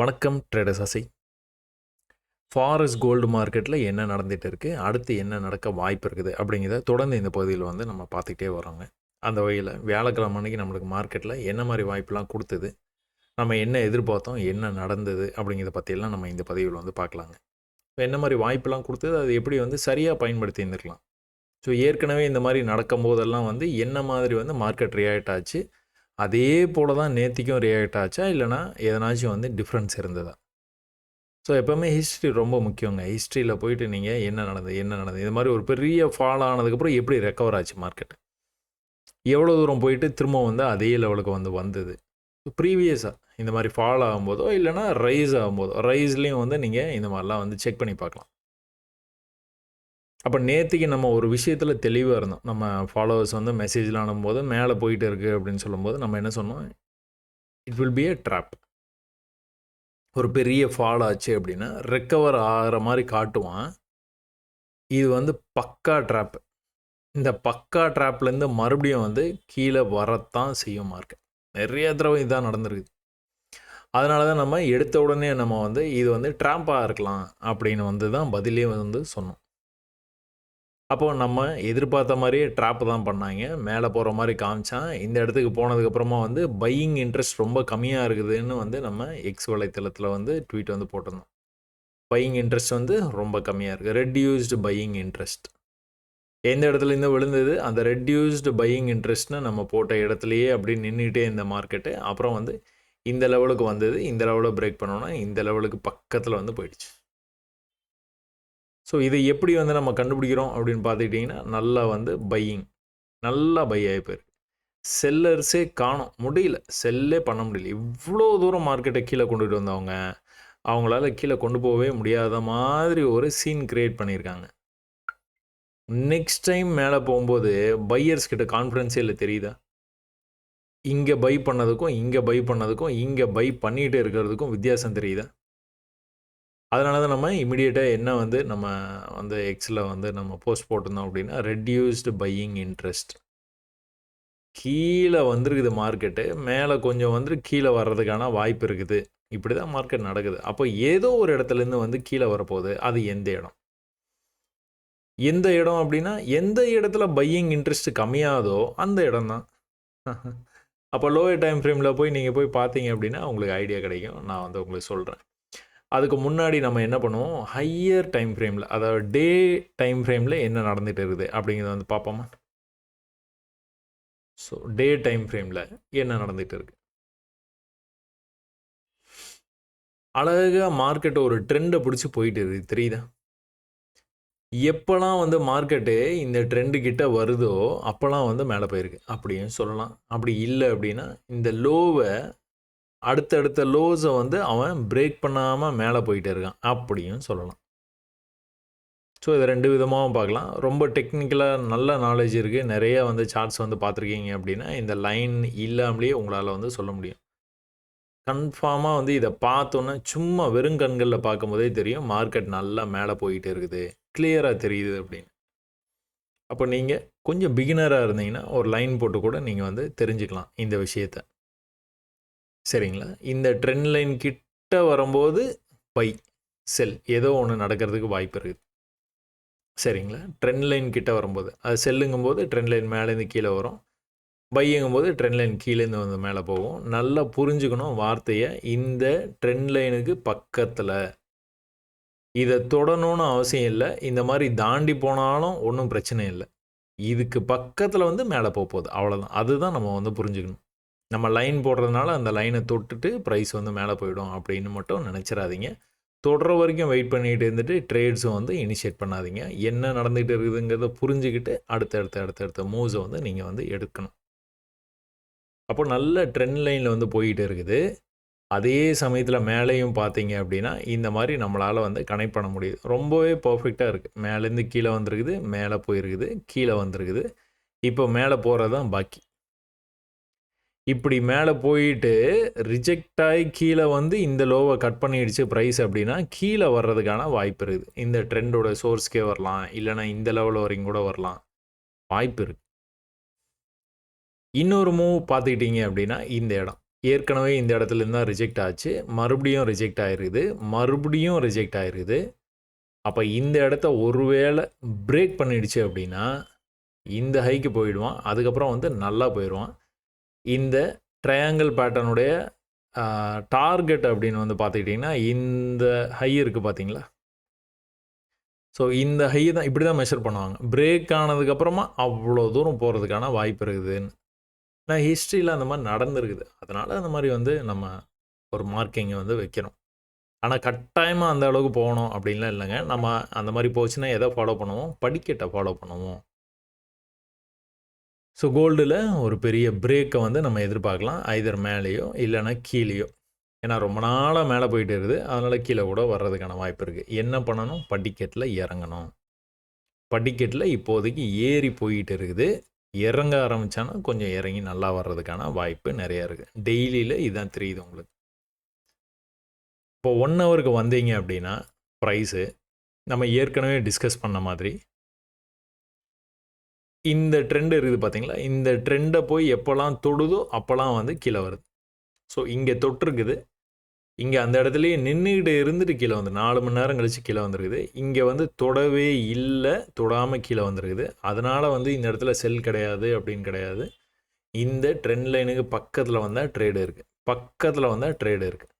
வணக்கம் ட்ரேடர்ஸ் அசை forest gold மார்க்கெட்டில் என்ன நடந்துகிட்டு இருக்குது அடுத்து என்ன நடக்க வாய்ப்பு இருக்குது? அப்படிங்கிறத தொடர்ந்து இந்த பகுதியில் வந்து நம்ம பார்த்துக்கிட்டே வரோங்க. அந்த வகையில் வியாழக்கிழமை அன்னைக்கு நம்மளுக்கு மார்க்கெட்டில் என்ன மாதிரி வாய்ப்பெலாம் கொடுத்தது? நம்ம என்ன எதிர்பார்த்தோம்? என்ன நடந்தது? அப்படிங்கிறத பற்றியெல்லாம் நம்ம இந்த பதிவில் வந்து பார்க்கலாங்க. இப்போ என்ன மாதிரி வாய்ப்புலாம் கொடுத்தது? அது எப்படி வந்து சரியாக பயன்படுத்தி இருந்திருக்கலாம் ஸோ ஏற்கனவே இந்த மாதிரி நடக்கும் போதெல்லாம் வந்து என்ன மாதிரி வந்து மார்க்கெட் ரியாக்ட் ஆச்சு? அதே போல தான் நேத்திக்கும் ரியாக்ட் ஆச்சா? இல்லைனா எதனாச்சும் வந்து டிஃப்ரென்ஸ் இருந்ததா? ஸோ எப்போவுமே ஹிஸ்ட்ரி ரொம்ப முக்கியங்க. ஹிஸ்ட்ரியில் போயிட்டு நீங்கள் என்ன நடந்தது என்ன நடந்தது? இது மாதிரி ஒரு பெரிய ஃபால் ஆனதுக்கப்புறம் எப்படி ரெக்கவர் ஆச்சு மார்க்கெட் எவ்வளோ தூரம் போயிட்டு திரும்ப வந்து அதே லெவலுக்கு வந்து வந்தது? ப்ரீவியஸாக இந்த மாதிரி ஃபால் ஆகும்போதோ இல்லைனா ரைஸ் ஆகும்போதோ ரைஸ்லேயும் வந்து நீங்கள் இந்த மாதிரிலாம் வந்து செக் பண்ணி பார்க்கலாம். அப்போ நேற்றுக்கு நம்ம ஒரு விஷயத்தில் தெளிவாக இருந்தோம். நம்ம ஃபாலோவர்ஸ் வந்து மெசேஜ்லாம் அனுப்பும்போது மேலே போயிட்டு இருக்குது அப்படின்னு சொல்லும்போது நம்ம என்ன சொன்னோம்? It will be a drop ஒரு பெரிய ஃபால் ஆச்சு அப்படின்னா ரெக்கவர் ஆகிற மாதிரி காட்டுவான். இது வந்து பக்கா ட்ராப் இந்த பக்கா ட்ராப்லேருந்து மறுபடியும் வந்து கீழே வரத்தான் செய்யும் மார்க்கெட் நிறைய தடவை இதான் நடந்திருக்குது. அதனால தான் நம்ம எடுத்த உடனே நம்ம வந்து இது வந்து ட்ராப்பாக இருக்கலாம் அப்படின்னு வந்து தான் பதிலே வந்து சொன்னோம். அப்போ நம்ம எதிர்பார்த்த மாதிரியே ட்ராப் தான் பண்ணாங்க. மேலே போகிற மாதிரி காமிச்சான். இந்த இடத்துக்கு போனதுக்கப்புறமா வந்து பையிங் இன்ட்ரெஸ்ட் ரொம்ப கம்மியாக இருக்குதுன்னு வந்து நம்ம எக்ஸ் வலைத்தளத்தில் வந்து ட்வீட் வந்து போட்டிருந்தோம். பையிங் இன்ட்ரெஸ்ட் வந்து ரொம்ப கம்மியாக இருக்குது ரெட்யூஸ்டு பையிங் இன்ட்ரெஸ்ட் எந்த இடத்துலேருந்து விழுந்தது? அந்த ரெட்யூஸ்டு பையிங் இன்ட்ரெஸ்ட்னு நம்ம போட்ட இடத்துலையே அப்படி நின்றுட்டே இந்த மார்க்கெட்டு அப்புறம் வந்து இந்த லெவலுக்கு வந்தது. இந்த லெவலில் பிரேக் பண்ணோன்னா இந்த லெவலுக்கு பக்கத்தில் வந்து போயிடுச்சு. ஸோ இதை எப்படி வந்து நம்ம கண்டுபிடிக்கிறோம் அப்படின்னு பார்த்துக்கிட்டிங்கன்னா நல்லா வந்து பையிங் நல்லா பை ஆகி போயிருக்கு. செல்லர்ஸே காணும். முடியல. செல்லே பண்ண முடியல. இவ்வளோ தூரம் மார்க்கெட்டை கீழே கொண்டுட்டு வந்தவங்க அவங்களால கீழே கொண்டு போகவே முடியாத மாதிரி ஒரு சீன் கிரியேட் பண்ணியிருக்காங்க. நெக்ஸ்ட் டைம் மேலே போகும்போது பையர்ஸ் கிட்ட கான்ஃபிடன்ஸே இல்லை தெரியுதா? இங்கே பை பண்ணதுக்கும் இங்கே பை பண்ணதுக்கும் இங்கே பை பண்ணிகிட்டே இருக்கிறதுக்கும் வித்தியாசம் தெரியுதா? அதனால தான் நம்ம இமிடியேட்டாக என்ன வந்து நம்ம வந்து எக்ஸில் வந்து நம்ம போஸ்ட் போட்டிருந்தோம் அப்படின்னா ரெட்யூஸ்டு பையிங் இன்ட்ரெஸ்ட் கீழே வந்திருக்குது மார்க்கெட்டு மேலே கொஞ்சம் வந்து கீழே வர்றதுக்கான வாய்ப்பு இருக்குது. இப்படி தான் மார்க்கெட் நடக்குது. அப்போ ஏதோ ஒரு இடத்துலேருந்து வந்து கீழே வரப்போகுது. அது எந்த இடம்? எந்த இடம் அப்படின்னா எந்த இடத்துல பையிங் இன்ட்ரெஸ்ட் கம்மியாதோ அந்த இடம் தான். அப்போ லோயர் டைம் ஃப்ரேமில் போய் நீங்கள் போய் பார்த்தீங்க அப்படின்னா உங்களுக்கு ஐடியா கிடைக்கும். நான் வந்து உங்களுக்கு சொல்கிறேன் அதுக்கு முன்னாடி நம்ம என்ன பண்ணுவோம்? ஹையர் டைம் ஃப்ரேமில் அதாவது டே டைம் ஃப்ரேமில் என்ன நடந்துகிட்டு இருக்குது அப்படிங்கிறத வந்து பார்ப்போமா? ஸோ டே டைம் ஃப்ரேமில் என்ன நடந்துகிட்டு இருக்கு? அழகாக மார்க்கெட் ஒரு ட்ரெண்டை பிடிச்சி போயிட்டு இருக்குது. தெரியுதா? எப்போல்லாம் வந்து மார்க்கெட்டு இந்த ட்ரெண்டு கிட்ட வருதோ அப்போல்லாம் வந்து மேலே போயிருக்கு. அப்படின்னு சொல்லலாம். அப்படி இல்லை அப்படின்னா இந்த லோவை அடுத்தடுத்த லோஸை வந்து அவன் பிரேக் பண்ணாமல் மேலே போயிட்டே இருக்கான். அப்படியும் சொல்லலாம். ஸோ இதை ரெண்டு விதமாகவும் பார்க்கலாம். ரொம்ப டெக்னிக்கலாக நல்ல நாலேஜ் இருக்குது நிறைய வந்து சார்ட்ஸ் வந்து பார்த்துருக்கீங்க அப்படின்னா இந்த லைன் இல்லாமலேயே உங்களால் வந்து சொல்ல முடியும். கன்ஃபார்மாக வந்து இதை பார்த்தோன்னே சும்மா வெறும் கண்களில் பார்க்கும்போதே தெரியும். மார்க்கெட் நல்லா மேலே போயிட்டு இருக்குது. கிளியராக தெரியுது அப்படின்னு. அப்போ நீங்கள் கொஞ்சம் பிகினராக இருந்தீங்கன்னா ஒரு லைன் போட்டு கூட நீங்கள் வந்து தெரிஞ்சுக்கலாம் இந்த விஷயத்தை. சரிங்களா? இந்த ட்ரெண்ட் லைன் கிட்ட வரும்போது பை செல் ஏதோ ஒன்று நடக்கிறதுக்கு வாய்ப்பு இருக்குது சரிங்களா? ட்ரெண்ட் லைன் கிட்ட வரும்போது அது செல்லுங்கும் போது ட்ரெண்ட் லைன் மேலேருந்து கீழே வரும். பையங்கும் போது ட்ரெண்ட் லைன் கீழேருந்து வந்து மேலே போகும். நல்லா புரிஞ்சுக்கணும் வார்த்தையை இந்த ட்ரெண்ட் லைனுக்கு பக்கத்தில். இதை தொடணும்னு அவசியம் இல்லை. இந்த மாதிரி தாண்டி போனாலும் ஒன்றும் பிரச்சனை இல்லை. இதுக்கு பக்கத்தில் வந்து மேலே போக போகுது. அவ்வளோதான் அதுதான் நம்ம வந்து புரிஞ்சுக்கணும். நம்ம லைன் போடுறதுனால அந்த லைனை தொட்டுட்டு ப்ரைஸ் வந்து மேலே போயிடும் அப்படின்னு மட்டும் நினச்சிடாதீங்க. தொடர வரைக்கும் வெயிட் பண்ணிகிட்டு இருந்துட்டு ட்ரேட்ஸும் வந்து இனிஷியேட் பண்ணாதீங்க. என்ன நடந்துகிட்டு இருக்குதுங்கிறத புரிஞ்சுக்கிட்டு அடுத்தடுத்த அடுத்தடுத்த மூவ்ஸை வந்து நீங்கள் வந்து எடுக்கணும். அப்போ நல்ல ட்ரெண்ட் லைனில் வந்து போயிட்டு இருக்குது. அதே சமயத்தில் மேலேயும் பார்த்தீங்க அப்படின்னா இந்த மாதிரி நம்மளால் வந்து கனெக்ட் பண்ண முடியுது. ரொம்பவே பர்ஃபெக்டாக இருக்குது மேலேருந்து கீழே வந்திருக்குது மேலே போயிருக்குது கீழே வந்திருக்குது. இப்போ மேலே போகிறது தான் பாக்கி. இப்படி மேலே போயிட்டு ரிஜெக்ட் ஆகி கீழே வந்து இந்த லோவை கட் பண்ணிடுச்சு ப்ரைஸ் அப்படின்னா கீழே வர்றதுக்கான வாய்ப்பு இருக்குது. இந்த ட்ரெண்டோட சோர்ஸ்க்கே வரலாம். இல்லைனா இந்த லெவல் வரைக்கும் கூட வரலாம். வாய்ப்பு இருக்குது இன்னொரு மூவ் பார்த்துக்கிட்டீங்க அப்படின்னா இந்த இடம். ஏற்கனவே இந்த இடத்துல இருந்தா ரிஜெக்ட் ஆச்சு. மறுபடியும் ரிஜெக்ட் ஆயிருக்குது மறுபடியும் ரிஜெக்ட் ஆயிருக்குது அப்போ இந்த இடத்த ஒருவேளை பிரேக் பண்ணிடுச்சு அப்படின்னா இந்த ஹைக்கு போயிடுவான். அதுக்கப்புறம் வந்து நல்லா போயிடுவான். இந்த ட்ரையாங்கிள் பேட்டர்னுடைய டார்கெட் அப்படின்னு வந்து பார்த்துக்கிட்டிங்கன்னா இந்த ஹை இருக்குது பார்த்தீங்களா? ஸோ இந்த ஹை தான் இப்படி தான் மெஷர் பண்ணுவாங்க பிரேக் ஆனதுக்கப்புறமா அவ்வளோ தூரம் போகிறதுக்கான வாய்ப்பு இருக்குதுன்னு. நான் ஹிஸ்ட்ரியில் அந்த மாதிரி நடந்திருக்குது. அதனால் அந்த மாதிரி வந்து நம்ம ஒரு மார்க்கிங்கை வந்து வைக்கிறோம். ஆனால் கட்டாயமாக அந்த அளவுக்கு போகணும் அப்படின்லாம் இல்லைங்க. நம்ம அந்த மாதிரி போச்சுன்னா எதை ஃபாலோ பண்ணுவோம்? படிக்கட்டை ஃபாலோ பண்ணுவோம். ஸோ கோல்டில் ஒரு பெரிய பிரேக்கை வந்து நம்ம எதிர்பார்க்கலாம். ஐதர் மேலேயோ இல்லைன்னா கீழேயோ. ஏன்னா ரொம்ப நாளாக மேலே போயிட்டு இருக்குது. அதனால் கீழே கூட வர்றதுக்கான வாய்ப்பு இருக்குது என்ன பண்ணணும்? படிக்கட்டில் இறங்கணும். படிக்கட்டில் இப்போதைக்கு ஏறி போயிட்டு இருக்குது. இறங்க ஆரம்பித்தானா கொஞ்சம் இறங்கி நல்லா வர்றதுக்கான வாய்ப்பு நிறையா இருக்குது டெய்லியில் இதுதான் தெரியுது உங்களுக்கு. இப்போ ஒன் ஹவருக்கு வந்தீங்க அப்படின்னா ப்ரைஸு நம்ம ஏற்கனவே டிஸ்கஸ் பண்ண மாதிரி இந்த ட்ரெண்டு இருக்குது பார்த்தீங்களா இந்த ட்ரெண்டை போய் எப்போல்லாம் தொடுதோ அப்போல்லாம் வந்து கீழே வருது. ஸோ இங்கே தொட்டிருக்குது. இங்கே அந்த இடத்துலையே நின்றுக்கிட்டு இருந்துட்டு கீழே வந்து நாலு மணி நேரம் கழித்து கீழே வந்துருக்குது. இங்கே வந்து தொடவே இல்லை தொடாமல் கீழே வந்துருக்குது. அதனால் வந்து இந்த இடத்துல செல் கிடையாது அப்படின்னு கிடையாது. இந்த ட்ரெண்ட் லைனுக்கு பக்கத்தில் வந்தால் ட்ரேடு இருக்குது பக்கத்தில் வந்தால் ட்ரேடு இருக்குது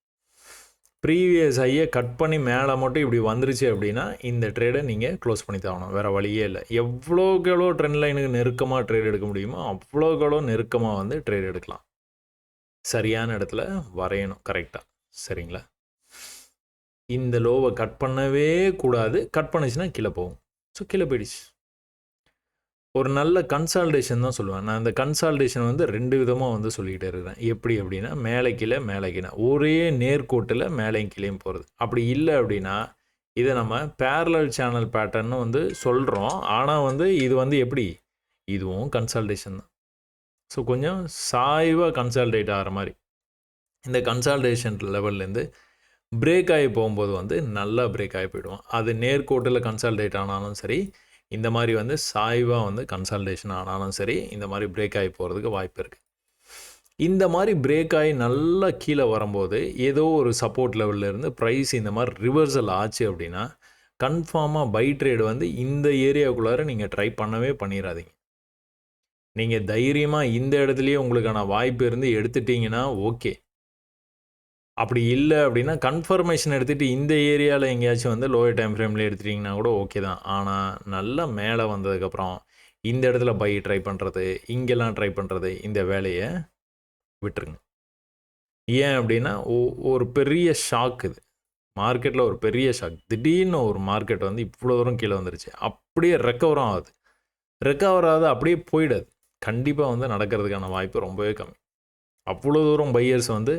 ப்ரீவியஸ் ஐயை கட் பண்ணி மேலே மட்டும் இப்படி வந்துருச்சு அப்படின்னா இந்த ட்ரேடை நீங்கள் க்ளோஸ் பண்ணி தாகணும். வேறு வழியே இல்லை. எவ்வளோக்கு எவ்வளோ ட்ரெண்ட் லைனுக்கு நெருக்கமாக ட்ரேட் எடுக்க முடியுமோ அவ்வளோக்கு எவ்வளோ நெருக்கமாக வந்து ட்ரேட் எடுக்கலாம். சரியான இடத்துல வரையணும் கரெக்டாக சரிங்களா? இந்த லோவை கட் பண்ணவே கூடாது. கட் பண்ணுச்சுன்னா கீழே போகும். ஸோ கீழே போயிடுச்சு. ஒரு நல்ல கன்சால்டேஷன் தான் சொல்லுவேன். நான் இந்த கன்சால்டேஷன் வந்து ரெண்டு விதமாக வந்து சொல்லிக்கிட்டே இருக்கிறேன். எப்படி அப்படின்னா மேலே கீழே மேலே கீழே. ஒரே நேர்கோட்டில் மேலேயும் கீழேயும் போகிறது அப்படி இல்லை அப்படின்னா இதை நம்ம பேரலல் சேனல் பேட்டர்ன்னு வந்து சொல்கிறோம் ஆனால் வந்து இது வந்து எப்படி? இதுவும் கன்சல்டேஷன் தான். ஸோ கொஞ்சம் சாய்வாக கன்சல்டேட் ஆகிற மாதிரி. இந்த கன்சால்டேஷன் லெவல்லேருந்து பிரேக் ஆகி போகும்போது வந்து நல்லா பிரேக் ஆகி போயிடுவோம். அது நேர்கோட்டில் கன்சல்டேட் ஆனாலும் சரி இந்த மாதிரி வந்து சாய்வாக வந்து கன்சல்டேஷன் ஆனாலும் சரி இந்த மாதிரி பிரேக் ஆகி போகிறதுக்கு வாய்ப்பு இருக்குது இந்த மாதிரி பிரேக் ஆகி நல்லா கீழே வரும்போது ஏதோ ஒரு சப்போர்ட் லெவல்லேருந்து இருந்து ப்ரைஸ் இந்த மாதிரி ரிவர்சல் ஆச்சு அப்படின்னா கன்ஃபார்மாக பை ட்ரேடு வந்து இந்த ஏரியாவுக்குள்ளார நீங்கள் ட்ரை பண்ணவே பண்ணிடாதீங்க நீங்கள் தைரியமாக இந்த இடத்துலையே உங்களுக்கான வாய்ப்பு இருந்து எடுத்துட்டிங்கன்னா ஓகே அப்படி இல்லை அப்படின்னா கன்ஃபர்மேஷன் எடுத்துகிட்டு இந்த ஏரியாவில் எங்கேயாச்சும் வந்து லோயர் டைம் ஃப்ரேமில் எடுத்துட்டிங்கன்னா கூட ஓகே தான். ஆனால் நல்லா மேலே வந்ததுக்கப்புறம் இந்த இடத்துல பை ட்ரை பண்ணுறது இங்கெல்லாம் ட்ரை பண்ணுறது இந்த வேலையை விட்டுருங்க. ஏன் அப்படின்னா ஒரு பெரிய ஷாக் இது. மார்க்கெட்டில் ஒரு பெரிய ஷாக் திடீர்னு ஒரு மார்க்கெட் வந்து இவ்வளோ தூரம் கீழே வந்துருச்சு. அப்படியே ரெக்கவரும் ஆகுது. ரெக்கவர் ஆகுது அப்படியே போயிடாது. கண்டிப்பாக வந்து நடக்கிறதுக்கான வாய்ப்பு ரொம்பவே கம்மி. அவ்வளோ தூரம் பையர்ஸ் வந்து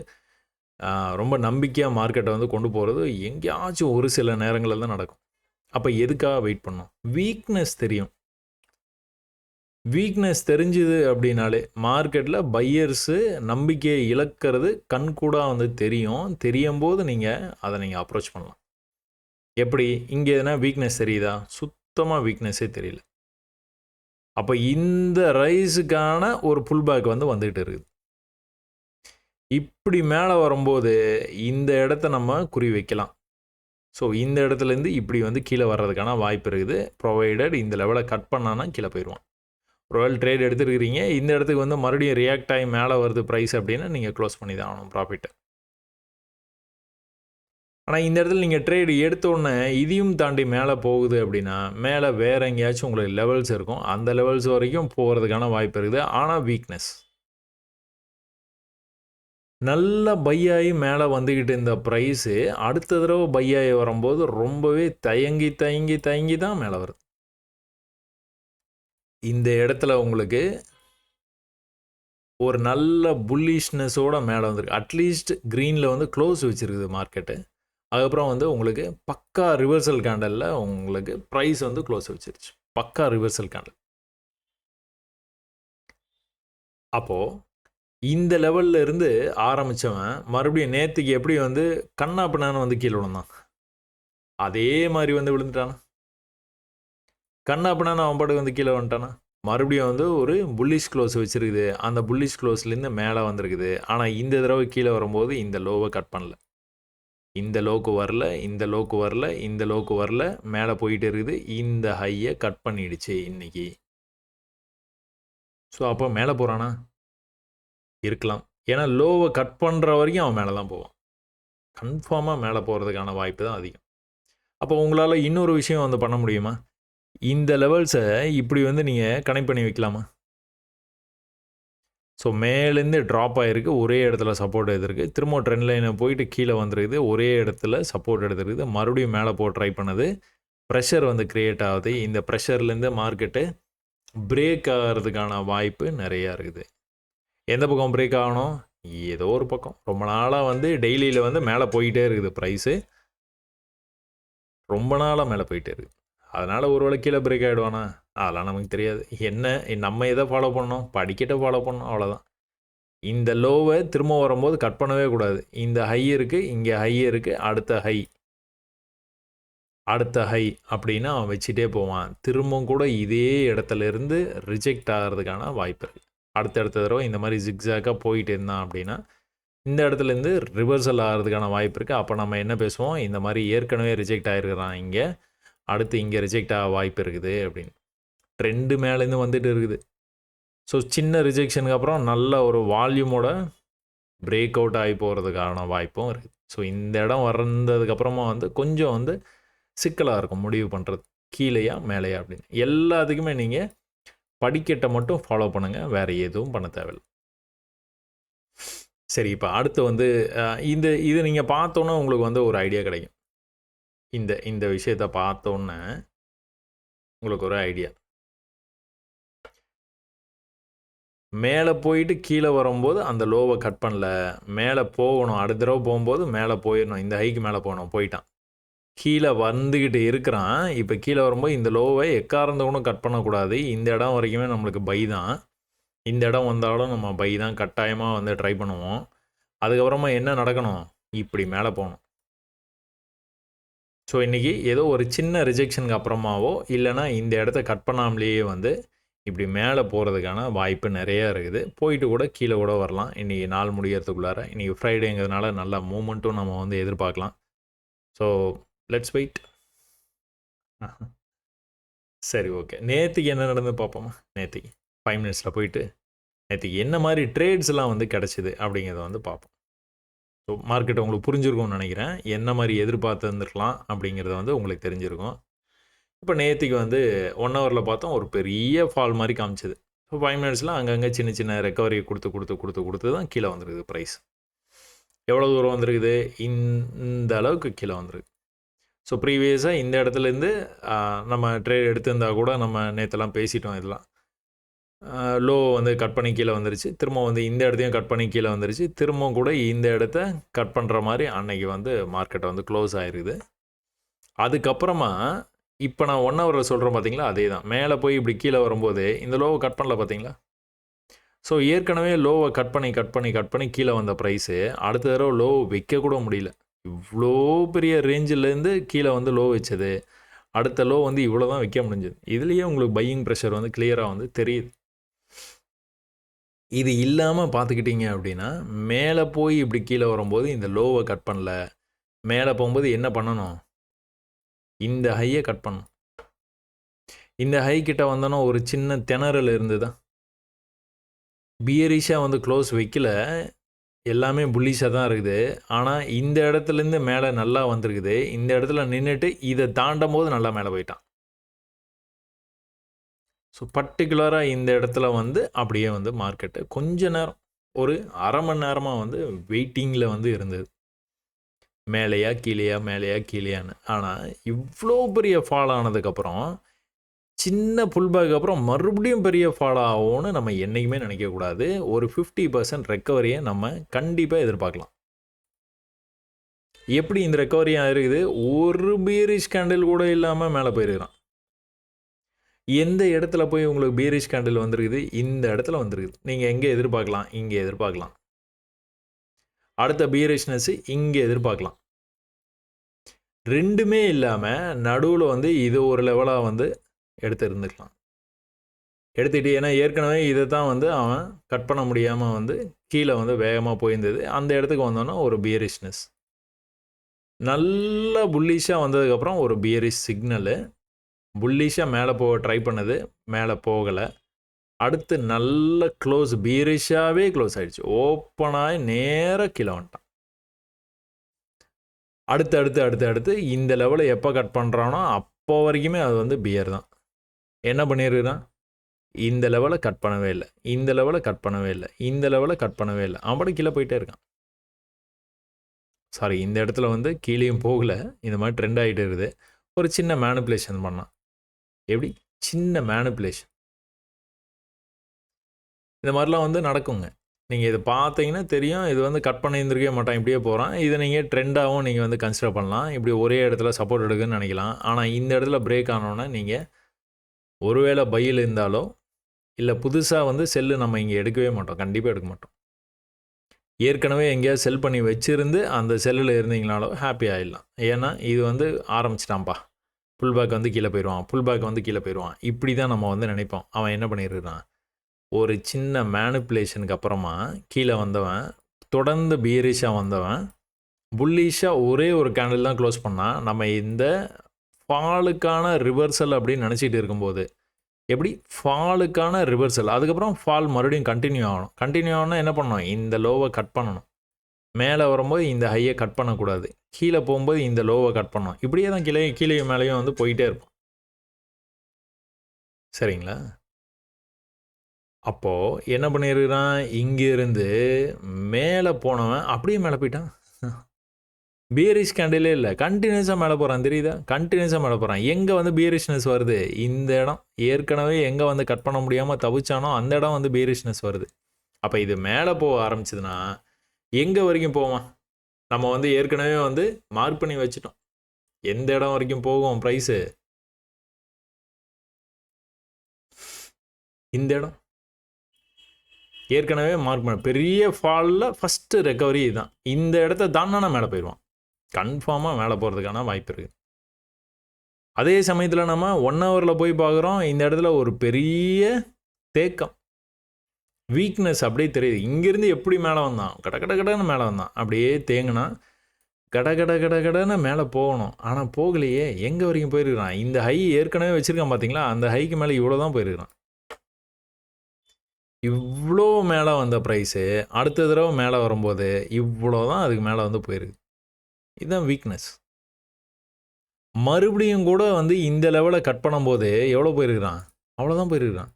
ரொம்ப நம்பிக்கையாக மார்க்கெட்டை வந்து கொண்டு போகிறது எங்கேயாச்சும் ஒரு சில நேரங்களில் தான் நடக்கும். அப்போ எதுக்காக வெயிட் பண்ணோம் வீக்னஸ் தெரியும். வீக்னஸ் தெரிஞ்சுது அப்படின்னாலே மார்க்கெட்டில் பையர்ஸு நம்பிக்கையை இழக்கிறது கண்கூடாக வந்து தெரியும். தெரியும் போது நீங்கள் அதை நீங்கள் அப்ரோச் பண்ணலாம். எப்படி? இங்கே எதுனா வீக்னஸ் தெரியுதா? சுத்தமாக வீக்னஸே தெரியல. அப்போ இந்த ரைஸுக்கான ஒரு புல்பேக் வந்து வந்துக்கிட்டு இருக்குது. இப்படி மேலே வரும்போது இந்த இடத்த நம்ம குறி வைக்கலாம். ஸோ இந்த இடத்துலேருந்து இப்படி வந்து கீழே வர்றதுக்கான வாய்ப்பு இருக்குது. ப்ரொவைடட் இந்த லெவலை கட் பண்ணான்னா கீழே போயிடுவான். ப்ரொவைல் ட்ரேட் எடுத்துருக்கிறீங்க. இந்த இடத்துக்கு வந்து மறுபடியும் ரியாக்ட் ஆகி மேலே வருது ப்ரைஸ் அப்படின்னா நீங்கள் க்ளோஸ் பண்ணி தான் ஆகணும் ப்ராஃபிட்டை ஆனால் இந்த இடத்துல நீங்கள் ட்ரேடு எடுத்தோடனே இதையும் தாண்டி மேலே போகுது அப்படின்னா மேலே வேறு எங்கேயாச்சும் உங்களுக்கு லெவல்ஸ் இருக்கும். அந்த லெவல்ஸ் வரைக்கும் போகிறதுக்கான வாய்ப்பு இருக்குது. ஆனால் வீக்னஸ் நல்ல பையாகி மேலே வந்துக்கிட்டு இந்த ப்ரைஸு அடுத்த தடவை பையாகி வரும்போது ரொம்பவே தயங்கி தயங்கி தயங்கி தான் மேலே வருது. இந்த இடத்துல உங்களுக்கு ஒரு நல்ல புல்லிஷ்னஸோட மேலே வந்திருக்கு. அட்லீஸ்ட் க்ரீனில் வந்து க்ளோஸ் வச்சுருக்குது மார்க்கெட்டு அதுக்கப்புறம் வந்து உங்களுக்கு பக்கா ரிவர்சல் கேண்டலில் உங்களுக்கு ப்ரைஸ் வந்து க்ளோஸ் வச்சிருச்சு. பக்கா ரிவர்சல் கேண்டல் அப்போது இந்த லெவலில் இருந்து ஆரம்பித்தவன் மறுபடியும் நேற்றுக்கு எப்படி வந்து கண்ணா பின்னான்னு வந்து கீழே விழுந்தான். அதே மாதிரி வந்து விழுந்துட்டானா. கண்ணா பின்னான்னு அவன் பாட்டுக்கு வந்து கீழே வந்துட்டானா. மறுபடியும் வந்து ஒரு புல்லிஷ் க்ளோஸ் வச்சுருக்குது. அந்த புல்லிஷ் க்ளோஸ்லேருந்து மேலே வந்திருக்குது. ஆனால் இந்த தடவை கீழே வரும்போது இந்த லோவை கட் பண்ணல. இந்த லோக்கு வரல இந்த லோக்கு வரல இந்த லோக்கு வரல மேலே போயிட்டு இருக்குது. இந்த ஹையை கட் பண்ணிடுச்சு இன்னைக்கு. ஸோ அப்போ மேலே போகிறானா இருக்கலாம். ஏன்னா லோவை கட் பண்ணுற வரைக்கும் அவன் மேலே தான் போவான். கன்ஃபார்மாக மேலே போகிறதுக்கான வாய்ப்பு தான் அதிகம். அப்போ உங்களால் இன்னொரு விஷயம் வந்து பண்ண முடியுமா? இந்த லெவல்ஸை இப்படி வந்து நீங்கள் கனெக்ட் பண்ணி வைக்கலாமா? ஸோ மேலேருந்து ட்ராப் ஆகிருக்கு ஒரே இடத்துல சப்போர்ட் எடுத்துருக்கு. திரும்ப ட்ரெண்ட் லைனை போயிட்டு கீழே வந்துருக்குது ஒரே இடத்துல சப்போர்ட் எடுத்துருக்குது. மறுபடியும் மேலே போக ட்ரை பண்ணுது. ப்ரெஷர் வந்து க்ரியேட் ஆகுது. இந்த ப்ரெஷர்லேருந்து மார்க்கெட்டு பிரேக் ஆகிறதுக்கான வாய்ப்பு நிறையா இருக்குது. எந்த பக்கம் பிரேக் ஆகணும்? ஏதோ ஒரு பக்கம். ரொம்ப நாளாக வந்து டெய்லியில் வந்து மேலே போயிட்டே இருக்குது ப்ரைஸு ரொம்ப நாளாக மேலே போயிட்டே இருக்குது அதனால் ஒரு வேளை கீழே பிரேக் ஆகிடுவானா அதெல்லாம் நமக்கு தெரியாது. என்ன? நம்ம எதை ஃபாலோ பண்ணோம்? படிக்கட்டை ஃபாலோ பண்ணோம். அவ்வளோதான் இந்த லோவை திரும்ப வரும்போது கட் பண்ணவே கூடாது. இந்த ஹை இருக்குது இங்கே ஹை இருக்குது அடுத்த ஹை அடுத்த ஹை அப்படின்னு அவன் வச்சுட்டே போவான். திரும்பவும் கூட இதே இடத்துல இருந்து ரிஜெக்ட் ஆகிறதுக்கான வாய்ப்பு இருக்குது அடுத்தடுத்த தடவை இந்த மாதிரி ஜிக்ஸாக்காக போயிட்டு இருந்தான் அப்படின்னா இந்த இடத்துலேருந்து ரிவர்சல் ஆகிறதுக்கான வாய்ப்பு இருக்குது அப்போ நம்ம என்ன பேசுவோம்? இந்த மாதிரி ஏற்கனவே ரிஜெக்ட் ஆகிருக்கிறான் இங்கே அடுத்து இங்கே ரிஜெக்ட் ஆக வாய்ப்பு இருக்குது அப்படின்னு. ட்ரெண்டு மேலேருந்து வந்துட்டு இருக்குது. ஸோ சின்ன ரிஜெக்ஷனுக்கு அப்புறம் நல்ல ஒரு வால்யூமோட பிரேக் அவுட் ஆகி போகிறதுக்கான வாய்ப்பும் இருக்குது ஸோ இந்த இடம் வந்ததுக்கப்புறமா வந்து கொஞ்சம் வந்து சிக்கலாக இருக்கும். முடிவு பண்ணுறது கீழேயா மேலேயா அப்படின்னு. எல்லாத்துக்குமே நீங்கள் படிக்கட்டை மட்டும் ஃபாலோ பண்ணுங்கள் வேறு எதுவும் பண்ண தேவையில்லை. சரி இப்போ அடுத்து வந்து இந்த இது நீங்கள் பார்த்தோன்னே உங்களுக்கு வந்து ஒரு ஐடியா கிடைக்கும். இந்த இந்த விஷயத்த பார்த்தோன்னே உங்களுக்கு ஒரு ஐடியா மேலே போயிட்டு கீழே வரும்போது அந்த லோவை கட் பண்ணல. மேலே போகணும். அடுத்த தடவை போகும்போது மேலே போயிடணும். இந்த ஹைக்கு மேலே போகணும். போயிட்டான். கீழே வந்துக்கிட்டு இருக்கிறான். இப்போ கீழே வரும்போது இந்த லோவை எக்காரந்தவனும் கூட கட் பண்ணக்கூடாது. இந்த இடம் வரைக்குமே நம்மளுக்கு பை தான். இந்த இடம் வந்தாலும் நம்ம பை தான். கட்டாயமாக வந்து ட்ரை பண்ணுவோம். அதுக்கப்புறமா என்ன நடக்கணும்? இப்படி மேலே போகணும். ஸோ இன்றைக்கி ஏதோ ஒரு சின்ன ரிஜெக்ஷனுக்கு அப்புறமாவோ இல்லைன்னா இந்த இடத்த கட் பண்ணாமலேயே வந்து இப்படி மேலே போகிறதுக்கான வாய்ப்பு நிறையா இருக்குது. போயிட்டு கூட கீழே கூட வரலாம். இன்றைக்கி நாள் முடியறதுக்குள்ளார இன்றைக்கி ஃப்ரைடேங்கிறதுனால நல்ல மூமெண்ட்டும் நம்ம வந்து எதிர்பார்க்கலாம். ஸோ லெட்ஸ் வெயிட் சரி ஓகே நேற்றுக்கு என்ன நடந்து பார்ப்போமா நேற்றுக்கு ஃபைவ் மினிட்ஸில் போயிட்டு நேற்றுக்கு என்ன மாதிரி ட்ரேட்ஸ்லாம் வந்து கிடச்சிது அப்படிங்கிறத வந்து பார்ப்போம் ஸோ மார்க்கெட் உங்களுக்கு புரிஞ்சிருக்கும்னு நினைக்கிறேன். என்ன மாதிரி எதிர்பார்த்து இருந்திருக்கலாம் அப்படிங்கிறத வந்து உங்களுக்கு தெரிஞ்சிருக்கும். இப்போ நேற்றுக்கு வந்து ஒன் ஹவரில் பார்த்தோம் ஒரு பெரிய ஃபால் மாதிரி காமிச்சது. ஸோ ஃபைவ் மினிட்ஸில் அங்கங்கே சின்ன சின்ன ரெக்கவரி கொடுத்து கொடுத்து கொடுத்து கொடுத்து தான் கீழே வந்துருக்குது ப்ரைஸ் எவ்வளோ தூரம் வந்திருக்குது? இந்த அளவுக்கு கீழே வந்திருக்கு. ஸோ ப்ரீவியஸாக இந்த இடத்துலேருந்து நம்ம ட்ரேட் எடுத்திருந்தா கூட நம்ம நேற்றுலாம் பேசிட்டோம் இதெல்லாம். லோ வந்து கட் பண்ணி கீழே வந்துருச்சு. திரும்ப வந்து இந்த இடத்தையும் கட் பண்ணி கீழே வந்துருச்சு. திரும்பவும் கூட இந்த இடத்த கட் பண்ணுற மாதிரி அன்னைக்கு வந்து மார்க்கெட்டை வந்து க்ளோஸ் ஆயிருக்குது அதுக்கப்புறமா இப்போ நான் ஒன் ஹவரில் சொல்கிறேன் பார்த்தீங்களா அதே தான் மேலே போய் இப்படி கீழே வரும்போது இந்த லோவை கட் பண்ணல பார்த்தீங்களா ஸோ ஏற்கனவே லோவை கட் பண்ணி கட் பண்ணி கட் பண்ணி கீழே வந்த ப்ரைஸு அடுத்த தடவை லோவை விற்கக்கூட கூட முடியல. இவ்வளோ பெரிய ரேஞ்சிலேருந்து கீழே வந்து லோ வச்சது. அடுத்த லோ வந்து இவ்வளோ தான் வைக்க முடிஞ்சது. இதுலேயே உங்களுக்கு பையிங் ப்ரெஷர் வந்து கிளியராக வந்து தெரியுது. இது இல்லாமல் பார்த்துக்கிட்டிங்க அப்படின்னா மேலே போய் இப்படி கீழே வரும்போது இந்த லோவை கட் பண்ணல. மேலே போகும்போது என்ன பண்ணணும்? இந்த ஹையை கட் பண்ணணும். இந்த ஹை கிட்ட வந்தோன்னா ஒரு சின்ன திணறல் இருந்ததா பியரிஷாக வந்து க்ளோஸ் வைக்கல. எல்லாமே புல்லிஷாக தான் இருக்குது. ஆனால் இந்த இடத்துலேருந்து மேலே நல்லா வந்திருக்குது. இந்த இடத்துல நின்றுட்டு இதை தாண்டும் போது நல்லா மேலே போயிட்டான். ஸோ பர்டிகுலராக இந்த இடத்துல வந்து அப்படியே வந்து மார்க்கெட்டு கொஞ்ச நேரம் ஒரு அரை மணி நேரமாக வந்து வெயிட்டிங்கில் வந்து இருந்தது. மேலேயா கீழேயா மேலேயா கீழேயான்னு. ஆனால் இவ்வளோ பெரிய ஃபால் ஆனதுக்கப்புறம் சின்ன புல்பேக் அப்புறம் மறுபடியும் பெரிய ஃபால் ஆகும்னு நம்ம என்றைக்குமே நினைக்கக்கூடாது. ஒரு ஃபிஃப்டி பர்சன்ட் ரெக்கவரியை நம்ம கண்டிப்பாக எதிர்பார்க்கலாம். எப்படி இந்த ரெக்கவரி ஆகிருக்குது ஒரு பீரிஷ் கேண்டில் கூட இல்லாமல் மேலே போயிருக்கிறான். எந்த இடத்துல போய் உங்களுக்கு பீரிஷ் கேண்டில் வந்திருக்குது? இந்த இடத்துல வந்திருக்குது. நீங்கள் எங்கே எதிர்பார்க்கலாம்? இங்கே எதிர்பார்க்கலாம். அடுத்த பீரிஷ்னஸ் இங்கே எதிர்பார்க்கலாம். ரெண்டுமே இல்லாமல் நடுவில் வந்து இது ஒரு லெவலாக வந்து எடுத்து இருந்துக்கலாம். எடுத்துகிட்டு ஏன்னா ஏற்கனவே இதை தான் வந்து அவன் கட் பண்ண முடியாமல் வந்து கீழே வந்து வேகமாக போயிருந்தது. அந்த இடத்துக்கு வந்தோன்னா ஒரு பியரிஷ்னஸ் நல்ல புல்லிஷாக வந்ததுக்கப்புறம் ஒரு பியரிஷ் சிக்னலு புல்லிஷாக மேலே போக ட்ரை பண்ணது மேலே போகலை. அடுத்து நல்ல க்ளோஸ் பியரிஷாகவே க்ளோஸ் ஆகிடுச்சு ஓப்பனாக நேராக கீழே வந்துட்டான். அடுத்து அடுத்து அடுத்து அடுத்து இந்த லெவலை எப்போ கட் பண்ணுறானோ அப்போ வரைக்குமே அது வந்து பியர் தான். என்ன பண்ணியிருக்கிறான் இந்த லெவலை கட் பண்ணவே இல்லை. இந்த லெவலை கட் பண்ணவே இல்லை. இந்த லெவலை கட் பண்ணவே இல்லை. அவன் கீழே போயிட்டே இருக்கான். சாரி இந்த இடத்துல வந்து கீழேயும் போகலை. இந்த மாதிரி ட்ரெண்ட் ஆகிட்டு இருக்குது. ஒரு சின்ன மேனுப்புலேஷன் பண்ணான். எப்படி? சின்ன மேனுப்புலேஷன் இந்த மாதிரிலாம் வந்து நடக்குங்க. நீங்கள் இதை பார்த்தீங்கன்னா தெரியும். இது வந்து கட் பண்ணியிருந்திருக்கவே மாட்டான். இப்படியே போகிறான் இதை நீங்கள் ட்ரெண்டாகவும் நீங்கள் வந்து கன்சிடர் பண்ணலாம். இப்படி ஒரே இடத்துல சப்போர்ட் எடுக்குன்னு நினைக்கலாம். ஆனால் இந்த இடத்துல பிரேக் ஆனோன்னே நீங்கள் ஒருவேளை பையில் இருந்தாலோ இல்லை புதுசாக வந்து செல்லு நம்ம இங்கே எடுக்கவே மாட்டோம். கண்டிப்பாக எடுக்க மாட்டோம். ஏற்கனவே எங்கேயாவது செல் பண்ணி வச்சுருந்து அந்த செல்லில் இருந்தீங்கனாலோ ஹாப்பி ஆகிடலாம் ஏன்னா இது வந்து ஆரம்பிச்சிட்டான்ப்பா. புல் பேக் வந்து கீழே போயிடுவான். புல் பேக் வந்து கீழே போயிடுவான். இப்படி தான் நம்ம வந்து நினைப்போம். அவன் என்ன பண்ணியிருக்கான் ஒரு சின்ன மேனுப்புலேஷனுக்கு அப்புறமா கீழே வந்தவன் தொடர்ந்து பியரிஷாக வந்தவன் புல்லிஷாக ஒரே ஒரு கேண்டில் தான் க்ளோஸ் பண்ணால் நம்ம இந்த ஃபாலுக்கான ரிவர்சல் அப்படின்னு நினச்சிட்டு இருக்கும்போது எப்படி? ஃபாலுக்கான ரிவர்சல். அதுக்கப்புறம் ஃபால் மறுபடியும் கண்டினியூ ஆகணும். கண்டினியூ ஆகணும்னா என்ன பண்ணணும்? இந்த லோவை கட் பண்ணணும். மேலே வரும்போது இந்த ஹையை கட் பண்ணக்கூடாது. கீழே போகும்போது இந்த லோவை கட் பண்ணணும். இப்படியே தான் கீழே கீழே மேலேயும் வந்து போயிட்டே இருப்போம் சரிங்களா? அப்போது என்ன பண்ணியிருக்கிறான் இங்கேருந்து மேலே போனவன் அப்படியே மேலே போயிட்டான். பியரிஷ் கேண்டிலே இல்லை. கண்டினியூஸாக மேலே போகிறான் தெரியுதா? கண்டினியூஸாக மேலே போகிறான் எங்கே வந்து பியரிஷ்னஸ் வருது? இந்த இடம். ஏற்கனவே எங்கே வந்து கட் பண்ண முடியாமல் தவிச்சானோ அந்த இடம் வந்து பியரிஷ்னஸ் வருது. அப்போ இது மேலே போக ஆரம்பிச்சதுன்னா எங்கே வரைக்கும் போவான்? நம்ம வந்து ஏற்கனவே வந்து மார்க் பண்ணி வச்சுட்டோம். எந்த இடம் வரைக்கும் போகும் ப்ரைஸு இந்த இடம். ஏற்கனவே மார்க் பண்ண பெரிய ஃபாலில் ஃபஸ்ட்டு ரெக்கவரி இதுதான் இந்த இடத்த தாண்டானா மேலே போயிடுவான். கன்ஃபார்மாக மேலே போகிறதுக்கான வாய்ப்பு இருக்குது அதே சமயத்தில் நம்ம ஒன் ஹவரில் போய் பார்க்குறோம் இந்த இடத்துல ஒரு பெரிய தேக்கம். வீக்னஸ் அப்படியே தெரியுது. இங்கேருந்து எப்படி மேலே வந்தான்? கட கட கடன்னு மேலே வந்தான். அப்படியே தேங்கினா கட கட கட கடன்னு மேலே போகணும். ஆனால் போகலையே. எங்கே வரைக்கும் போயிருக்கிறான்? இந்த ஹை ஏற்கனவே வச்சுருக்கான் பார்த்தீங்களா அந்த ஹைக்கு மேலே இவ்வளோ தான் போயிருக்கிறான். இவ்வளோ மேலே வந்த ப்ரைஸு அடுத்த தடவை மேலே வரும்போது இவ்வளோ தான் அதுக்கு மேலே வந்து போயிருக்கு. இதுதான் வீக்னஸ் மறுபடியும் கூட வந்து இந்த லெவலை கட் பண்ணும்போது எவ்வளோ போயிருக்கிறான்? அவ்வளோதான் போயிருக்கிறான்.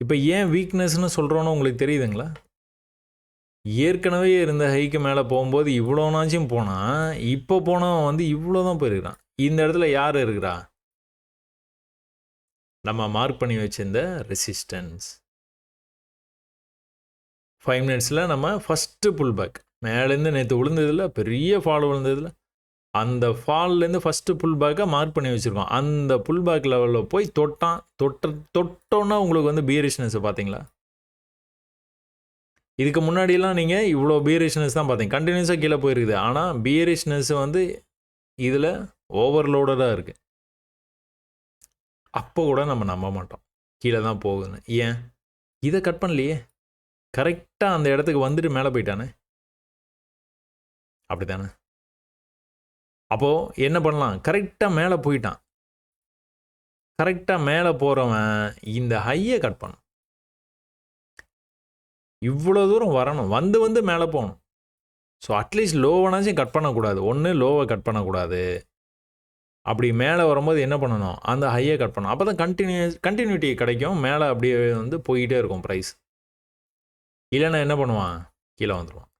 இப்போ ஏன் வீக்னஸ்னு சொல்கிறோன்னு உங்களுக்கு தெரியுதுங்களா? ஏற்கனவே இருந்த ஹைக்கு மேலே போகும்போது இவ்வளோனாச்சும் போனால் இப்போ போனவன் வந்து இவ்வளோ தான் போயிருக்கிறான். இந்த இடத்துல யார் இருக்கிறா? நம்ம மார்க் பண்ணி வச்சிருந்த ரெசிஸ்டன்ஸ் ஃபைவ் மினிட்ஸில் நம்ம ஃபஸ்ட்டு புல் பேக் மேலேருந்து நேற்று விழுந்ததில் பெரிய ஃபால் விழுந்ததில் அந்த ஃபால்லேருந்து ஃபஸ்ட்டு புல் பேக்கை மார்க் பண்ணி வச்சுருக்கோம். அந்த புல் பேக் லெவலில் போய் தொட்டான் தொட்ட தொட்டோன்னா உங்களுக்கு வந்து பியரிஷ்னஸ் பார்த்தீங்களா? இதுக்கு முன்னாடியெல்லாம் நீங்கள் இவ்வளோ பியரிஷ்னஸ் தான் பார்த்தீங்க. கண்டினியூஸாக கீழே போயிருக்குது. ஆனால் பியரிஷ்னஸ் வந்து இதில் ஓவர்லோடடாக இருக்குது அப்போ கூட நம்ம நம்ப மாட்டோம். கீழே தான் போகுதுன்னு. ஏன்? இதை கட் பண்ணலையே. கரெக்டாக அந்த இடத்துக்கு வந்துட்டு மேலே போயிட்டானே. அப்படி தானே அப்போது என்ன பண்ணலாம்? கரெக்டாக மேலே போயிட்டான். கரெக்டாக மேலே போகிறவன் இந்த ஹையை கட் பண்ணும் இவ்வளோ தூரம் வரணும். வந்து வந்து மேலே போகணும். ஸோ அட்லீஸ்ட் லோவனாச்சும் கட் பண்ணக்கூடாது. ஒன்று லோவை கட் பண்ணக்கூடாது. அப்படி மேலே வரும்போது என்ன பண்ணணும்? அந்த ஹையை கட் பண்ணணும். அப்போ தான் கண்டினியூஸ் கண்டினியூட்டி கிடைக்கும். மேலே அப்படியே வந்து போய்கிட்டே இருக்கும் ப்ரைஸ் இல்லைன்னா என்ன பண்ணுவான்? கீழே வந்துடுவான்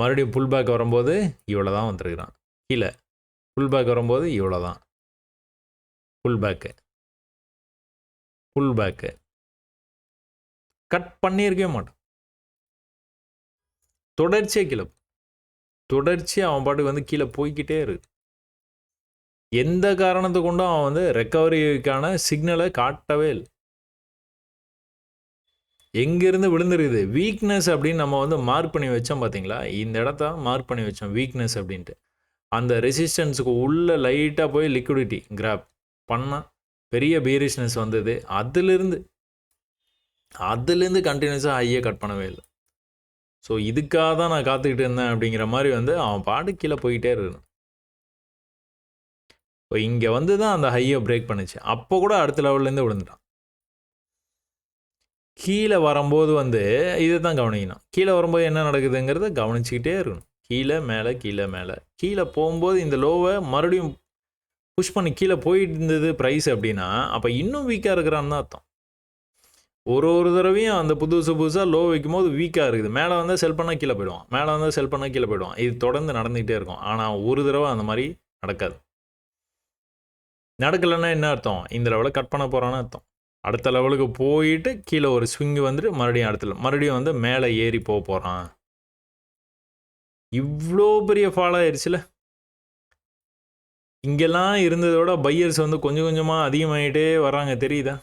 மறுபடியும் புல் பேக் வரும்போது இவ்வளோ தான் வந்துருக்கிறான். கீழே புல் பேக் வரும்போது இவ்வளோ தான் pull back pull back cut பண்ணியிருக்கவே மாட்டான். தொடர்ச்சியாக கீழே தொடர்ச்சியாக அவன் பாட்டுக்கு வந்து கீழே போய்கிட்டே இருக்கு எந்த காரணத்தை கொண்டும் அவன் வந்து ரெக்கவரிக்கான சிக்னலை காட்டவே இல்லை. எங்கேருந்து விழுந்துருக்குது? வீக்னஸ் அப்படின்னு நம்ம வந்து மார்க் பண்ணி வச்சோம் பார்த்தீங்களா இந்த இடத்த மார்க் பண்ணி வச்சோம் வீக்னஸ் அப்படின்ட்டு. அந்த ரெசிஸ்டன்ஸுக்கு உள்ளே லைட்டாக போய் லிக்விடிட்டி கிராப் பண்ணால் பெரிய பீரிஷ்னஸ் வந்தது. அதுலேருந்து அதுலேருந்து கண்டினியூஸாக ஹையை கட் பண்ணவே இல்லை. ஸோ இதுக்காக தான் நான் காத்துக்கிட்டு இருந்தேன் அப்படிங்கிற மாதிரி வந்து அவன் பாட்டு கீழே போயிட்டே இருக்கணும் இப்போ இங்கே வந்து தான் அந்த ஹையை பிரேக் பண்ணுச்சு. அப்போ கூட அடுத்த லெவல்லேருந்து விழுந்துட்டான். கீழே வரும்போது வந்து இதை தான் கவனிக்கணும். கீழே வரும்போது என்ன நடக்குதுங்கிறத கவனிச்சுக்கிட்டே இருக்கணும். கீழே மேலே கீழே மேலே. கீழே போகும்போது இந்த லோவை மறுபடியும் புஷ் பண்ணி கீழே போயிட்டு இருந்தது ப்ரைஸ் அப்படின்னா அப்போ இன்னும் வீக்காக இருக்கிறான்னு தான் அர்த்தம். ஒரு ஒரு தடவையும் அந்த புதுசு புதுசாக லோ வைக்கும் போது வீக்காக இருக்குது. மேலே வந்தால் செல் பண்ணால் கீழே போயிடுவான். மேலே வந்தால் செல் பண்ணால் கீழே போயிடுவான். இது தொடர்ந்து நடந்துக்கிட்டே இருக்கும். ஆனால் ஒரு தடவை அந்த மாதிரி நடக்காது. நடக்கலைன்னா என்ன அர்த்தம்? இந்த லெவலில் கட் பண்ண போகிறான்னு அர்த்தம். அடுத்த லெவலுக்கு போயிட்டு கீழே ஒரு ஸ்விங்கு வந்துட்டு மறுபடியும் அடுத்த மறுபடியும் வந்து மேலே ஏறி போக போகிறான் இவ்வளோ பெரிய ஃபால் ஆயிடுச்சுல இங்கெல்லாம் இருந்ததோட பையர்ஸ் வந்து கொஞ்சம் கொஞ்சமாக அதிகமாகிட்டே வராங்க தெரியுதா?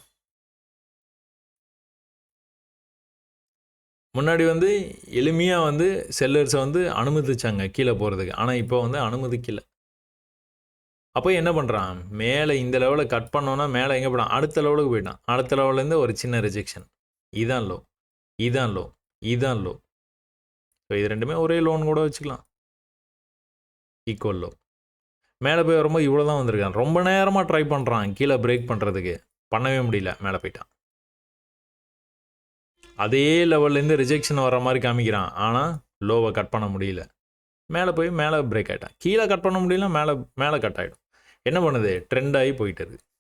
முன்னாடி வந்து எளிமையாக வந்து செல்லர்ஸை வந்து அனுமதிச்சாங்க கீழே போகிறதுக்கு ஆனால் இப்போ வந்து அனுமதிக்கலை. அப்போ என்ன பண்ணுறான் மேலே இந்த லெவலில் கட் பண்ணோன்னா மேலே எங்கே போயிட்டான்? அடுத்த லெவலுக்கு போயிட்டான். அடுத்த லெவல்லேருந்து ஒரு சின்ன ரிஜெக்ஷன் இதான் லோ இதான் லோ இதான் லோ ஸோ இது ரெண்டுமே ஒரே லோன் கூட வச்சுக்கலாம். ஈக்குவல் லோ மேலே போய் வரும்போது இவ்வளோ தான் வந்திருக்கான். ரொம்ப நேரமாக ட்ரை பண்ணுறான் கீழே பிரேக் பண்ணுறதுக்கு பண்ணவே முடியல. மேலே போயிட்டான். அதே லெவல்லேருந்து ரிஜெக்ஷன் வர மாதிரி காமிக்கிறான். ஆனால் லோவை கட் பண்ண முடியல. மேலே போய் மேலே பிரேக் ஆகிட்டான் கீழே கட் பண்ண முடியல மேலே மேலே கட் ஆகிடும் என்ன பண்ணுது? ட்ரெண்டாகி போயிட்டது. போயிட்டு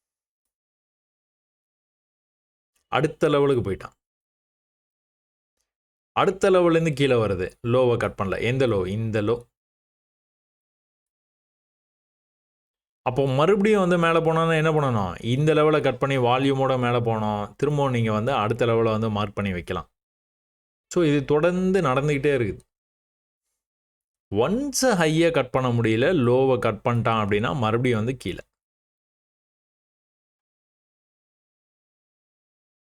அடுத்த லெவலுக்கு போயிட்டான். அடுத்த லெவல்லேருந்து கீழே வருது. லோவை கட் பண்ணல. எந்த லோ இந்த லோ அப்போ மறுபடியும் வந்து மேலே போனோன்னா என்ன பண்ணணும்? இந்த லெவலை கட் பண்ணி வால்யூமோட மேலே போனோம். திரும்பவும் நீங்கள் வந்து அடுத்த லெவலை வந்து மார்க் பண்ணி வைக்கலாம். ஸோ இது தொடர்ந்து நடந்துக்கிட்டே இருக்குது. ஒன்ஸ் ஹையை கட் பண்ண முடியல லோவை கட் பண்ணிட்டான் அப்படின்னா மறுபடியும் வந்து கீழே.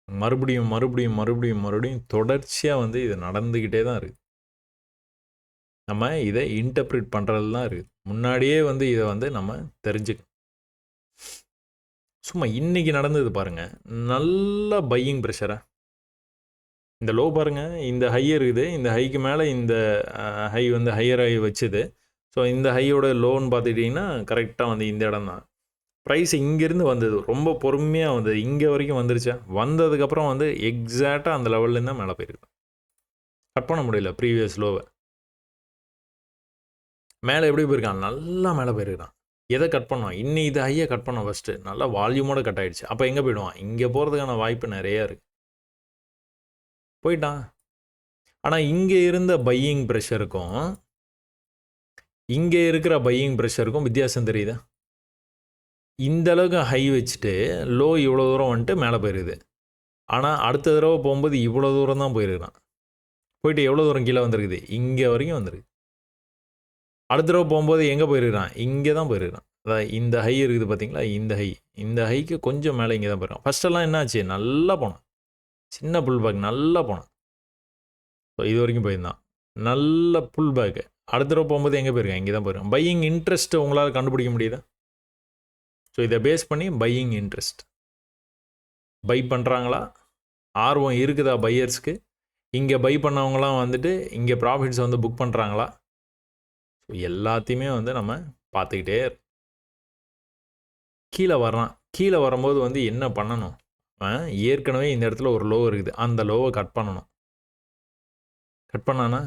மறுபடியும் மறுபடியும் மறுபடியும் மறுபடியும் தொடர்ச்சியாக வந்து இது நடந்துக்கிட்டே தான் இருக்குது நம்ம இதை இன்டர்பிரிட் பண்ணுறது தான் இருக்குது முன்னாடியே வந்து இதை வந்து நம்ம தெரிஞ்சுக்கணும் சும்மா இன்னைக்கு நடந்தது பாருங்கள் நல்ல பையிங் ப்ரெஷராக இந்த லோ பாருங்க. இந்த ஹை இருக்குது. இந்த ஹைக்கு மேலே இந்த ஹை வந்து ஹையர் ஹை வச்சுது. ஸோ இந்த ஹையோட லோன்னு பார்த்துக்கிட்டிங்கன்னா கரெக்டாக வந்து இந்த இடம் தான். ப்ரைஸ் இங்கேருந்து வந்தது. ரொம்ப பொறுமையாக வந்தது. இங்கே வரைக்கும் வந்துருச்சா? வந்ததுக்கப்புறம் வந்து எக்ஸாக்டாக அந்த லெவல்லேருந்து தான் மேலே போயிருக்கு கட் பண்ண முடியல. ப்ரீவியஸ் லோவை மேலே எப்படி போயிருக்கான்? நல்லா மேலே போயிருக்கான். எதை கட் பண்ணோம்? இன்னி இது ஹையை கட் பண்ணோம் ஃபஸ்ட்டு நல்லா வால்யூமோட கட் ஆகிடுச்சு அப்போ எங்கே போயிடுவான்? இங்கே போகிறதுக்கான வாய்ப்பு நிறையா இருக்குது போயிட்டான். ஆனால் இங்கே இருந்த பையிங் ப்ரெஷருக்கும் இங்கே இருக்கிற பையிங் ப்ரெஷருக்கும் வித்தியாசம் தெரியுதா? இந்த அளவுக்கு ஹை வச்சுட்டு லோ இவ்வளோ தூரம் வந்துட்டு மேலே போயிருது. ஆனால் அடுத்த தடவை போகும்போது இவ்வளோ தூரம் தான் போயிருக்கிறான் போயிட்டு எவ்வளோ தூரம் கீழே வந்திருக்குது? இங்கே வரைக்கும் வந்திருக்கு. அடுத்த தடவை போகும்போது எங்கே போயிருக்கிறான் இங்கே தான் போயிருக்கான். அதான் இந்த ஹை இருக்குது பார்த்தீங்களா இந்த ஹை இந்த ஹைக்கு கொஞ்சம் மேலே இங்கே தான் போயிருக்கான். ஃபஸ்ட்டெல்லாம் என்னாச்சு? நல்லா போனான். சின்ன புல் பேக் நல்லா போனான். ஸோ இது வரைக்கும் போயிருந்தான். நல்ல புல் பேக்கு. அடுத்த தடவை போகும்போது எங்கே போயிருக்கேன்? இங்கே தான் போயிருக்கேன். பையிங் இன்ட்ரெஸ்ட் உங்களால் கண்டுபிடிக்க முடியுதா? ஸோ இதை பேஸ் பண்ணி பையிங் இன்ட்ரெஸ்ட் பை பண்ணுறாங்களா ஆர்வம் இருக்குதா பையர்ஸ்க்கு இங்கே பை பண்ணவங்களாம் வந்துட்டு இங்கே ப்ராஃபிட்ஸ் வந்து புக் பண்ணுறாங்களா ஸோ எல்லாத்தையுமே வந்து நம்ம பார்த்துக்கிட்டே கீழே வர்றான் கீழே வரும்போது வந்து என்ன பண்ணணும்? ஏற்கனவே இந்த இடத்துல ஒரு லோ இருக்குது. அந்த லோவை கட் பண்ணணும். கட் பண்ணானா?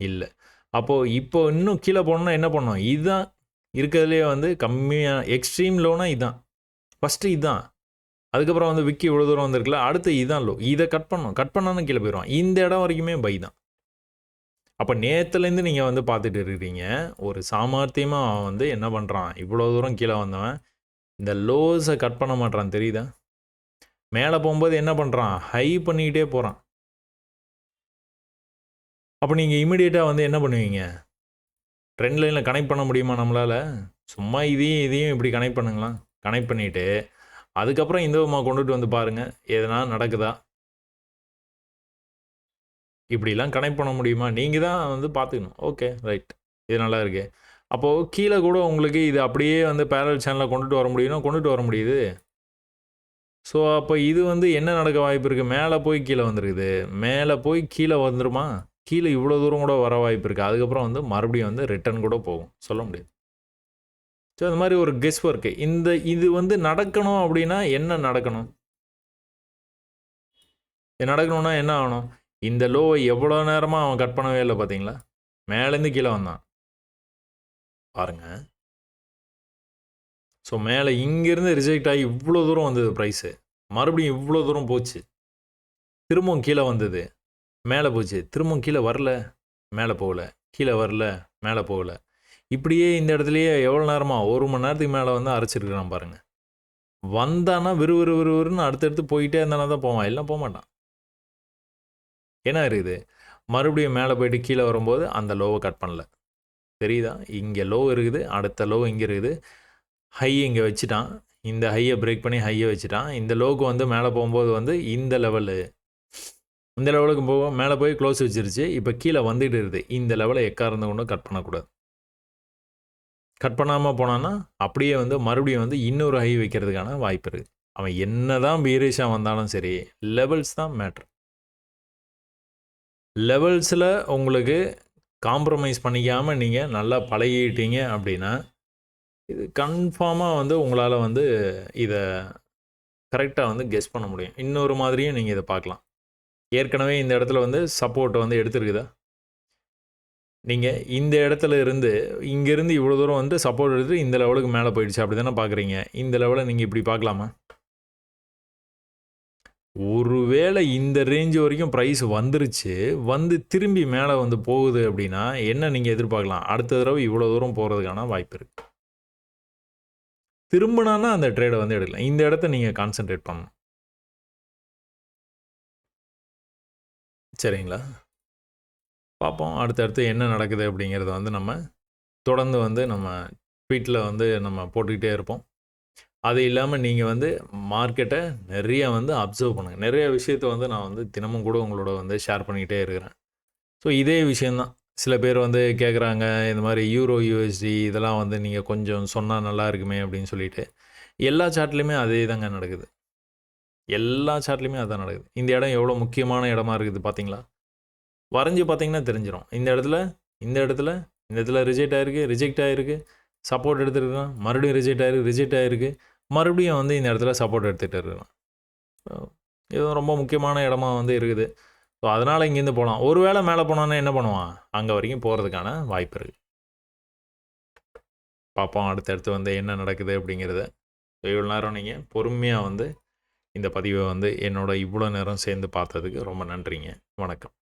இல்லை. அப்போது இப்போ இன்னும் கீழே போனோம்னா என்ன பண்ணோம்? இதுதான் இருக்கிறதுலே வந்து கம்மியாக எக்ஸ்ட்ரீம் லோனா இதுதான் ஃபஸ்ட்டு இதுதான் அதுக்கப்புறம் வந்து விக்கி இவ்வளோ தூரம் வந்திருக்குல்ல அடுத்து இதுதான் லோ இதை கட் பண்ணோம் கட் பண்ணாலும் கீழே போயிடுவான். இந்த இடம் வரைக்குமே பை தான். அப்போ நேற்றுலேருந்து நீங்கள் வந்து பார்த்துட்டு இருக்கிறீங்க. ஒரு சாமர்த்தியமாக அவன் வந்து என்ன பண்ணுறான் இவ்வளோ தூரம் கீழே வந்தவன். இந்த லோஸை கட் பண்ண மாட்றான் தெரியுதா? மேலே போகும்போது என்ன பண்ணுறான்? ஹை பண்ணிக்கிட்டே போகிறான். அப்போ நீங்கள் இமிடியேட்டாக வந்து என்ன பண்ணுவீங்க? ட்ரெண்ட் லைனில் கனெக்ட் பண்ண முடியுமா நம்மளால்? சும்மா இதையும் இதையும் இப்படி கனெக்ட் பண்ணுங்களா கனெக்ட் பண்ணிவிட்டு அதுக்கப்புறம் இந்த விதமாக கொண்டுட்டு வந்து பாருங்கள் எதனா நடக்குதா? இப்படிலாம் கனெக்ட் பண்ண முடியுமா? நீங்கள் தான் வந்து பார்த்துக்கணும். ஓகே ரைட் இது நல்லா இருக்கு. அப்போது கீழே கூட உங்களுக்கு இது அப்படியே வந்து பேரல் சேனலில் கொண்டுட்டு வர முடியும்னா கொண்டுட்டு வர முடியுது. ஸோ அப்போ இது வந்து என்ன நடக்க வாய்ப்பு இருக்குது மேலே போய் கீழே வந்துருக்குது. மேலே போய் கீழே வந்துருமா? கீழே இவ்வளோ தூரம் கூட வர வாய்ப்பு இருக்குது அதுக்கப்புறம் வந்து மறுபடியும் வந்து ரிட்டர்ன் கூட போகும். சொல்ல முடியாது. ஸோ அந்த மாதிரி ஒரு கெஸ் ஒர்க்கு இந்த இது வந்து நடக்கணும் அப்படின்னா என்ன நடக்கணும்? இது நடக்கணும்னா என்ன ஆகணும்? இந்த லோவை எவ்வளோ நேரமாக அவன் கட் பண்ணவே இல்லை பார்த்தீங்களா? மேலேருந்து கீழே வந்தான். பாருங்கள் ஸோ மேலே இங்கேருந்து ரிஜெக்ட் ஆகி இவ்வளோ தூரம் வந்தது ப்ரைஸு மறுபடியும் இவ்வளோ தூரம் போச்சு. திரும்பவும் கீழே வந்தது. மேலே போச்சு. திரும்பவும் கீழே வரல. மேலே போகல. கீழே வரல. மேலே போகல. இப்படியே இந்த இடத்துலையே எவ்வளோ நேரமாக ஒரு மணி நேரத்துக்கு மேலே வந்து அரைச்சிருக்கிறான் பாருங்கள் வந்தானா விறு விறு விறுவிறுன்னு அடுத்தடுத்து போயிட்டே இருந்தானா தான் போவான். எல்லாம் போக மாட்டான். என்ன இருக்குது? மறுபடியும் மேலே போயிட்டு கீழே வரும்போது அந்த லோவை கட் பண்ணல. தெரியுதா? இங்கே லோ இருக்குது. அடுத்த லோ இங்கே இருக்குது. ஹை இங்கே வச்சுட்டான். இந்த ஹையை பிரேக் பண்ணி ஹையை வச்சுட்டான். இந்த லோக்கு வந்து மேலே போகும்போது வந்து இந்த லெவலு இந்த லெவலுக்கு போக மேலே போய் க்ளோஸ் வச்சிருச்சு. இப்போ கீழே வந்துட்டு இருக்குது. இந்த லெவலை எக்காரந்த கொண்டு கட் பண்ணக்கூடாது. கட் பண்ணாமல் போனான்னா அப்படியே வந்து மறுபடியும் வந்து இன்னொரு ஹை வைக்கிறதுக்கான வாய்ப்பு இருக்குது அவன் என்ன தான் பீரேஷாக வந்தாலும் சரி லெவல்ஸ் தான் மேட்ரு லெவல்ஸில் உங்களுக்கு காம்ப்ரமைஸ் பண்ணிக்காமல் நீங்கள் நல்லா பழகிட்டீங்க அப்படின்னா இது கன்ஃபார்மாக வந்து உங்களால் வந்து இதை கரெக்டாக வந்து கெஸ் பண்ண முடியும். இன்னொரு மாதிரியும் நீங்கள் இதை பார்க்கலாம் ஏற்கனவே இந்த இடத்துல வந்து சப்போர்ட் வந்து எடுத்துருக்குதா? நீங்கள் இந்த இடத்துல இருந்து இங்கேருந்து இவ்வளோ தூரம் வந்து சப்போர்ட் எடுத்து இந்த லெவலுக்கு மேலே போயிடுச்சு. அப்படி தானே பார்க்குறீங்க இந்த லெவலை நீங்கள் இப்படி பார்க்கலாமா ஒருவேளை இந்த ரேஞ்சு வரைக்கும் ப்ரைஸ் வந்துருச்சு வந்து திரும்பி மேலே வந்து போகுது அப்படின்னா என்ன நீங்கள் எதிர்பார்க்கலாம்? அடுத்த தடவை இவ்வளோ தூரம் போகிறதுக்கான வாய்ப்பு இருக்குது திரும்பினான்னா அந்த ட்ரேடை வந்து எடுக்கலாம். இந்த இடத்த நீங்கள் கான்சென்ட்ரேட் பண்ணணும். சரிங்களா? பார்ப்போம். அடுத்தடுத்து என்ன நடக்குது அப்படிங்கிறத வந்து நம்ம தொடர்ந்து வந்து நம்ம ட்வீட்டில் வந்து நம்ம போட்டுக்கிட்டே இருப்போம். அது இல்லாமல் நீங்கள் வந்து மார்க்கெட்டை நிறைய வந்து அப்சர்வ் பண்ணுங்கள் நிறைய விஷயத்த வந்து நான் வந்து தினமும் கூட உங்களோட வந்து ஷேர் பண்ணிக்கிட்டே இருக்கிறேன். ஸோ இதே விஷயந்தான் சில பேர் வந்து கேட்குறாங்க இந்த மாதிரி யூரோ யூஎஸ்டி இதெல்லாம் வந்து நீங்கள் கொஞ்சம் சொன்னால் நல்லா இருக்குமே அப்படின்னு சொல்லிட்டு. எல்லா சார்ட்லேயுமே அதே தாங்க நடக்குது. எல்லா சார்ட்லேயுமே அதான் நடக்குது. இந்த இடம் எவ்வளோ முக்கியமான இடமா இருக்குது பார்த்தீங்களா வரைஞ்சி பார்த்தீங்கன்னா தெரிஞ்சிடும் இந்த இடத்துல இந்த இடத்துல இந்த இடத்துல ரிஜெக்ட் ஆகிருக்கு ரிஜெக்ட் ஆகிருக்கு சப்போர்ட் எடுத்துருக்கலாம் மறுபடியும் ரிஜெக்ட் ஆகிருக்கு ரிஜெக்ட் ஆகிருக்கு மறுபடியும் வந்து இந்த இடத்துல சப்போர்ட் எடுத்துகிட்டு இருக்கலாம் இது ரொம்ப முக்கியமான இடமா வந்து இருக்குது. ஸோ அதனால் இங்கேருந்து போகலாம் ஒரு வேளை மேலே போனோன்னா என்ன பண்ணுவான்? அங்கே வரைக்கும் போகிறதுக்கான வாய்ப்பு இருக்குது பார்ப்போம் அடுத்தடுத்து வந்து என்ன நடக்குது அப்படிங்கிறத. இவ்வளோ நேரம் நீங்கள் பொறுமையாக வந்து இந்த பதிவை வந்து என்னோட இவ்வளோ நேரம் சேர்ந்து பார்த்ததுக்கு ரொம்ப நன்றிங்க. வணக்கம்.